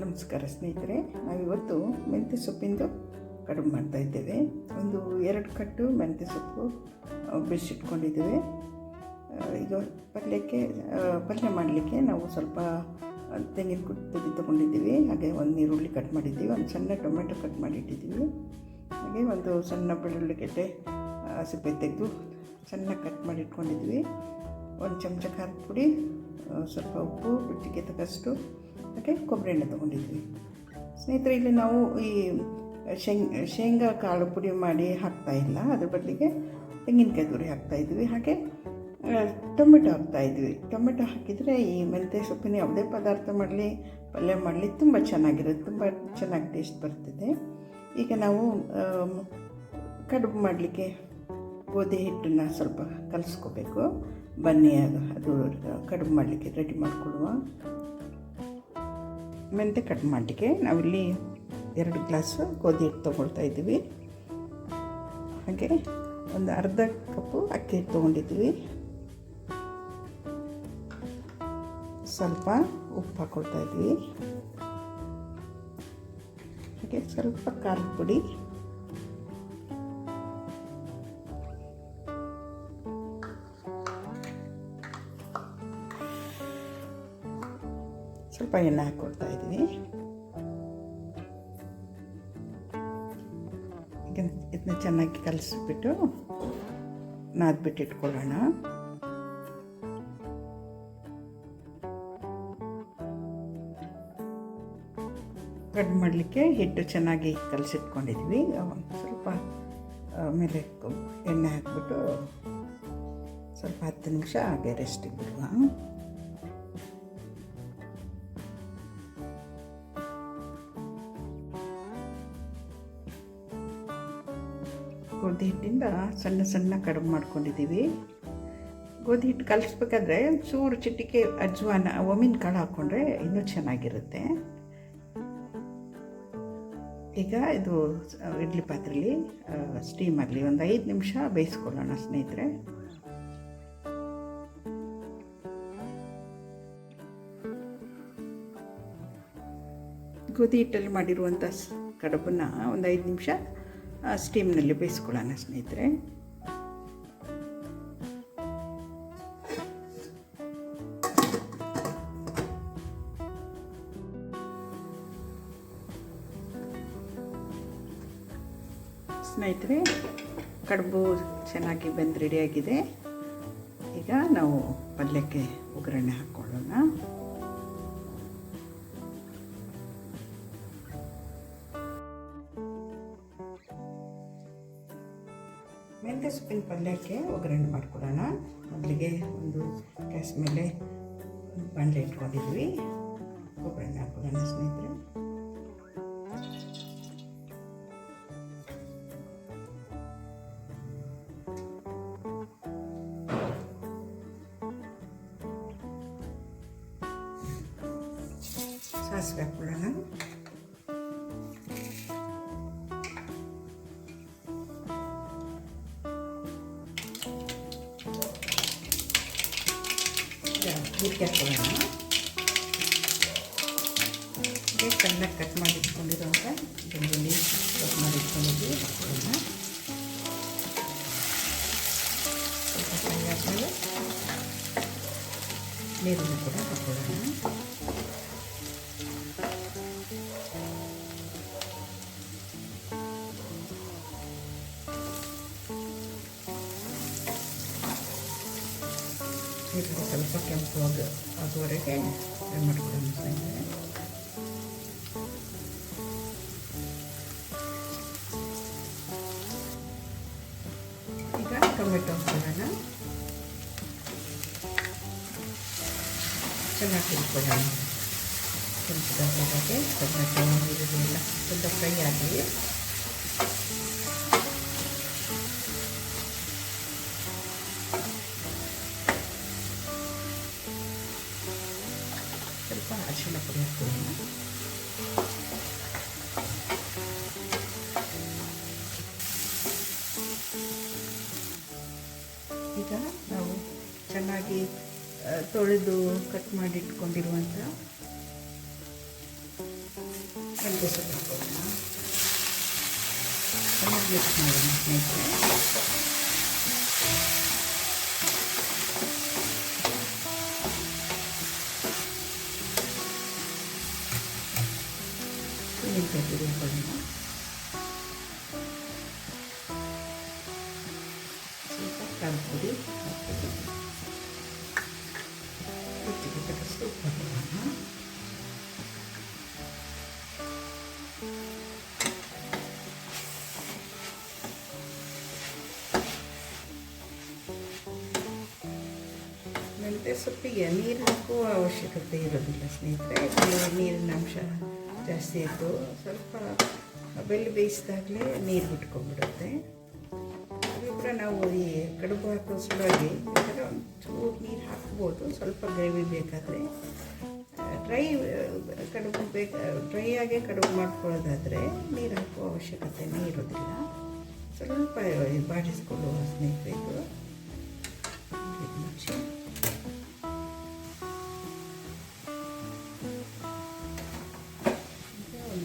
ನಮಸ್ಕಾರ ಸ್ನೇಹಿತರೆ, ನಾವಿವತ್ತು ಮೆಂತ್ಯ ಸೊಪ್ಪಿಂದು ಕಡುಬು ಮಾಡ್ತಾ ಇದ್ದೇವೆ. ಒಂದು ಎರಡು ಕಟ್ಟು ಮೆಂತ್ಯ ಸೊಪ್ಪು ಬಿಡಿಸಿಟ್ಕೊಂಡಿದ್ದೇವೆ ಈಗ ಪಲ್ಯಕ್ಕೆ ಪಲ್ಯ ಮಾಡಲಿಕ್ಕೆ ನಾವು ಸ್ವಲ್ಪ ತೆಂಗಿನ ತುದಿ ತೊಗೊಂಡಿದ್ದೀವಿ. ಹಾಗೆ ಒಂದು ಈರುಳ್ಳಿ ಕಟ್ ಮಾಡಿದ್ದೀವಿ. ಒಂದು ಸಣ್ಣ ಟೊಮೆಟೊ ಕಟ್ ಮಾಡಿಟ್ಟಿದ್ದೀವಿ. ಹಾಗೆ ಒಂದು ಸಣ್ಣ ಬೆಳ್ಳುಳ್ಳಿ ಗೆಡ್ಡೆ ಸಿಪ್ಪೆ ತೆಗೆದು ಚೆನ್ನಾಗಿ ಕಟ್ ಮಾಡಿ ಇಟ್ಕೊಂಡಿದ್ವಿ ಒಂದು ಚಮಚ ಖಾರದ ಪುಡಿ ಸ್ವಲ್ಪ ಉಪ್ಪು, ರುಚಿಗೆ ತಕ್ಕಷ್ಟು ಹಾಗೆ ಕೊಬ್ಬರಿ ಎಣ್ಣೆ ತೊಗೊಂಡಿದ್ವಿ. ಸ್ನೇಹಿತರೆ, ಇಲ್ಲಿ ನಾವು ಈ ಶೇಂಗ್, ಶೇಂಗಾ ಕಾಳು ಪುಡಿ ಮಾಡಿ ಹಾಕ್ತಾ ಇಲ್ಲ. ಅದ್ರ ಬದಲಿಗೆ ತೆಂಗಿನಕಾಯಿ ತುರಿ ಹಾಕ್ತಾಯಿದ್ವಿ ಹಾಗೆ ಟೊಮೆಟೊ ಹಾಕ್ತಾ ಇದ್ವಿ. ಟೊಮೆಟೊ ಹಾಕಿದರೆ ಈ ಮೆಂತ್ಯ ಸೊಪ್ಪಿನ ಯಾವುದೇ ಪದಾರ್ಥ ಮಾಡಲಿ, ಪಲ್ಯ ಮಾಡಲಿ ತುಂಬ ಚೆನ್ನಾಗಿರುತ್ತೆ. ತುಂಬ ಚೆನ್ನಾಗಿ ಟೇಸ್ಟ್ ಬರ್ತದೆ. ಈಗ ನಾವು ಕಡುಬು ಮಾಡಲಿಕ್ಕೆ ಗೋಧಿ ಹಿಟ್ಟನ್ನು ಸ್ವಲ್ಪ ಕಲಿಸ್ಕೋಬೇಕು. ಬನ್ನಿ, ಅದು ಅದು ಕಡುಬು ಮಾಡಲಿಕ್ಕೆ ರೆಡಿ ಮಾಡಿಕೊಡುವ ಮೆಂತೆ ಕಟ್ ಮಾಡಲಿಕ್ಕೆ ನಾವಿಲ್ಲಿ ಎರಡು ಗ್ಲಾಸು ಗೋಧಿ ಹಿಟ್ಟು ತೊಗೊಳ್ತಾ ಇದ್ದೀವಿ. ಹಾಗೆ ಒಂದು ಅರ್ಧ ಕಪ್ಪು ಅಕ್ಕಿ ಹಿಟ್ಟು ತೊಗೊಂಡಿದ್ದೀವಿ. ಸ್ವಲ್ಪ ಉಪ್ಪು ಹಾಕ್ಕೊಳ್ತಾ ಇದ್ದೀವಿ. ಹಾಗೆ ಸ್ವಲ್ಪ ಖಾರದ ಪುಡಿ. ಸ್ವಲ್ಪ ಎಣ್ಣೆ ಹಾಕ್ಕೊಡ್ತಾ ಇದ್ದೀನಿ. ಈಗ ಇದನ್ನ ಚೆನ್ನಾಗಿ ಕಲಸಿಬಿಟ್ಟು ನಾದ್ಬಿಟ್ಟು ಇಟ್ಕೊಳ್ಳೋಣ. ಕಟ್ ಮಾಡಲಿಕ್ಕೆ ಹಿಟ್ಟು ಚೆನ್ನಾಗಿ ಕಲಸಿಟ್ಕೊಂಡಿದ್ವಿ. ಸ್ವಲ್ಪ ಆಮೇಲೆ ಎಣ್ಣೆ ಹಾಕ್ಬಿಟ್ಟು ಸ್ವಲ್ಪ ಹತ್ತು ನಿಮಿಷ ಹಾಗೆ ರೆಸ್ಟ್ ಬಿಡುವ ಗೋಧಿ ಹಿಟ್ಟಿಂದ ಸಣ್ಣ ಸಣ್ಣ ಕಡುಬು ಮಾಡ್ಕೊಂಡಿದ್ದೀವಿ. ಗೋಧಿ ಹಿಟ್ಟು ಕಲಿಸ್ಬೇಕಾದ್ರೆ ಚೂರು ಚಿಟಿಕೆ ಅಜ್ವಾನ ಒಮ್ಮಿನ ಕಾಳು ಹಾಕ್ಕೊಂಡ್ರೆ ಇನ್ನೂ ಚೆನ್ನಾಗಿರುತ್ತೆ. ಈಗ ಇದು ಇಡ್ಲಿ ಪಾತ್ರೆಲಿ ಸ್ಟೀಮ್ ಆಗಲಿ ಒಂದು ಐದು ನಿಮಿಷ ಬೇಯಿಸ್ಕೊಳ್ಳೋಣ ಸ್ನೇಹಿತರೆ. ಗೋಧಿ ಹಿಟ್ಟಲ್ಲಿ ಮಾಡಿರುವಂಥ ಕಡುಬನ್ನ ಒಂದು ಐದು ನಿಮಿಷ ಸ್ಟೀಮ್ನಲ್ಲಿ ಬೇಯಿಸ್ಕೊಳ್ಳೋಣ ಸ್ನೇಹಿತರೆ. ಸ್ನೇಹಿತರೆ ಕಡುಬು ಚೆನ್ನಾಗಿ ಬೆಂದು ರೆಡಿಯಾಗಿದೆ ಈಗ ನಾವು ಪಲ್ಯಕ್ಕೆ ಒಗ್ಗರಣೆ ಹಾಕ್ಕೊಳ್ಳೋಣ. ಮೆಂತ್ಯ ಸೊಪ್ಪಿನ ಪಲ್ಯಕ್ಕೆ ಒಗ್ಗರಣೆ ಮಾಡ್ಕೊಳ್ಳೋಣ ಮೊದಲಿಗೆ ಒಂದು ಗ್ಯಾಸ್ ಮೇಲೆ ಬಾಣಲೆ ಇಟ್ಕೊಂಡಿದ್ವಿ ಒಗ್ಗರಣೆ ಹಾಕೊಳ್ಳೋಣ ಸ್ನೇಹಿತರೆ. ಸಾಸಿವೆ ಹಾಕೊಳ್ಳೋಣ ಜೀರಿಗೆ ಹಾಕೊಳ್ಳೋಣ ಹೀಗೆ ಚೆನ್ನಾಗಿ ಕಟ್ ಮಾಡಿ ಇಟ್ಕೊಂಡಿರೋಂಥ ಬೆಳ್ಳುಳ್ಳಿ ಕಟ್ ಮಾಡಿ ಇಟ್ಕೊಂಡಿದ್ವಿ ಹಾಕೊಳ್ಳೋಣ ಸ್ವಲ್ಪ ಫ್ರೈ ಆದಮೇಲೆ ನೀರನ್ನು ಕೂಡ ಹಾಕೊಳ್ಳೋಣ. ನೀರು ಸ್ವಲ್ಪ ಕೆಂಪು ಆಗ ಆಗುವವರೆಗೆ ಫ್ರೈ ಮಾಡ್ಕೊಳ್ಳೋಣ ಸ್ನೇಹಿತರೆ ಈಗ ಟೊಮೆಟೊ ಹಾಕೊಳ್ಳೋಣ ಚೆನ್ನಾಗಿ ತಿಳ್ಕೊಳ್ಳೋಣ ಕೆಂಪುದಾಗೆ ಟೊಮೆಟೊ ಈರುಳ್ಳಿ ಎಲ್ಲ ಸ್ವಲ್ಪ ಫ್ರೈ ಆಗಲಿ ಅರಿಶಿಣ ಪುಡಿ ಹಾಕ್ತೀನಿ ಈಗ ನಾವು ಚೆನ್ನಾಗಿ ತೊಳೆದು ಕಟ್ ಮಾಡಿ ಇಟ್ಕೊಂಡಿರುವಂಥ ಮಾಡೋಣ ಮೆಂತ್ಯ ಪುಡಿ ಹಾಕೊಳ್ಳೋಣ ಸ್ವಲ್ಪ ಖಾರದ ಪುಡಿ ಹಾಕ್ಬೇಕು ರುಚಿಗೆ ತಕ್ಕಷ್ಟು ಉಪ್ಪು ಹಾಕೋಣ ಮೆಂತ್ಯ ಸೊಪ್ಪಿಗೆ ನೀರು ಹಾಕುವ ಅವಶ್ಯಕತೆ ಇರೋದಿಲ್ಲ ಸ್ನೇಹಿತರೆ ಯಾಕಂದರೆ ನೀರಿನ ಅಂಶ ಜಾಸ್ತಿ ಇದ್ದು ಸ್ವಲ್ಪ ಬೆಲ್ಲ ಬೇಯಿಸಿದಾಗಲೇ ನೀರು ಬಿಟ್ಕೊಂಡ್ಬಿಡುತ್ತೆ. ಅದಕ್ಕೋಸ್ಕರ ನಾವು ಈ ಕಡುಬು ಹಾಕೋ ಸಲುವಾಗಿ ಚೂರು ನೀರು ಹಾಕ್ಬೋದು. ಸ್ವಲ್ಪ ಗ್ರೇವಿ ಬೇಕಾದರೆ. ಡ್ರೈ, ಕಡುಬು ಬೇಕು, ಡ್ರೈ ಆಗೇ ಕಡುಬು ಮಾಡ್ಕೊಳ್ಳೋದಾದರೆ ನೀರು ಹಾಕುವ ಅವಶ್ಯಕತೆನೇ ಇರೋದಿಲ್ಲ. ಸ್ವಲ್ಪ ಬಾಡಿಸ್ಕೊಳ್ಳುವ ಸ್ನೇಹಿತರೆ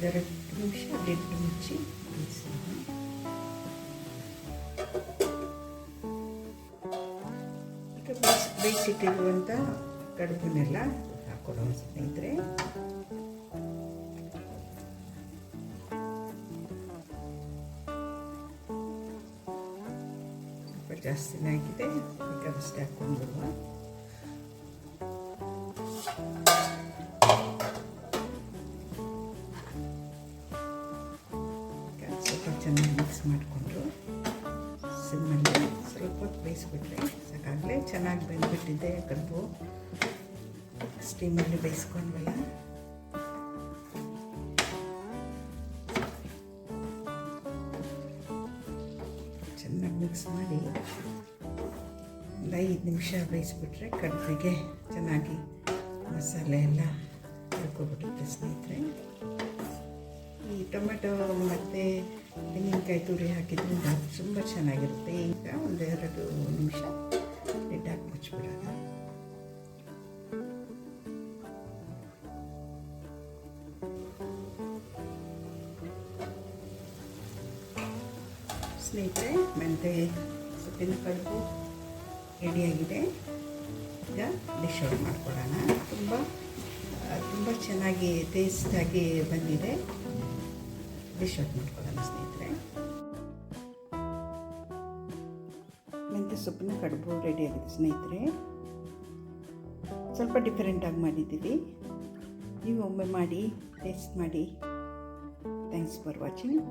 ಒಂದೆರಡು ನಿಮಿಷ ಲಿಡ್ ಮುಚ್ಚಿ ಬೇಯಿಸಿ ಬೇಯಿಸಿಟ್ಟಿರುವಂಥ ಕಡುಬನ್ನೆಲ್ಲ ಹಾಕೊಳ್ಳೋಣ ಸ್ನೇಹಿತರೆ ಸ್ವಲ್ಪ ಜಾಸ್ತಿನೇ ಆಗಿದೆ ಈಗ ಅಷ್ಟೇ ಈಗ ಚೆನ್ನಾಗಿ ಮಿಕ್ಸ್ ಮಾಡಿಕೊಂಡು ಸಿಮ್ಮಲ್ಲಿ ಸ್ವಲ್ಪ ಹೊತ್ತು ಬೇಯಿಸ್ಬಿಟ್ರೆ ಸಾಕಾಗಲೇ. ಚೆನ್ನಾಗಿ ಬೆಂದ್ಬಿಟ್ಟಿದೆ ಕಡುಬು. ಸ್ಟೀಮಲ್ಲಿ ಬೇಯಿಸ್ಕೊಂಡ್ವಲ್ಲ. ಚೆನ್ನಾಗಿ ಮಿಕ್ಸ್ ಮಾಡಿ ಒಂದು ಐದು ನಿಮಿಷ ಬೇಯಿಸ್ಬಿಟ್ರೆ ಕಡ್ಬಿಗೆ ಚೆನ್ನಾಗಿ ಮಸಾಲೆ ಎಲ್ಲ ಹಾಕೋಬಿಟ್ಟಿದ್ದೆ ಸ್ನೇಹಿತರೆ. ಟೊಮೆಟೊ, ಮತ್ತು ತೆಂಗಿನಕಾಯಿ ತುರಿ ಹಾಕಿದ್ರಿಂದ ತುಂಬ ಚೆನ್ನಾಗಿರುತ್ತೆ. ಈಗ ಒಂದೆರಡು ನಿಮಿಷ ಇಟ್ಟಾಕಿ ಮುಚ್ಚಿಬಿಡೋಣ. ಸ್ನೇಹಿತರೆ, ಮೆಂತೆ ಸೊಪ್ಪಿನ ಕಡುಬು ರೆಡಿಯಾಗಿದೆ ಈಗ ಡಿಶ್ ಔಟ್ ಮಾಡ್ಕೊಳ್ಳೋಣ ತುಂಬ ತುಂಬ ಚೆನ್ನಾಗಿ ಟೇಸ್ಟಾಗಿ ಬಂದಿದೆ. ಡಿಶ್ ಔಟ್ ಮಾಡ್ಕೊಳ್ಳೋಣ ಸ್ನೇಹಿತರೆ. ಮೆಂತ್ಯ ಸೊಪ್ಪಿನ ಕಡುಬು ಆಗಿದೆ ಸ್ನೇಹಿತರೆ. ಸ್ವಲ್ಪ ಡಿಫರೆಂಟಾಗಿ ಮಾಡಿದ್ದೀವಿ. ನೀವು ಒಮ್ಮೆ ಮಾಡಿ ಟೇಸ್ಟ್ ಮಾಡಿ. Thanks for watching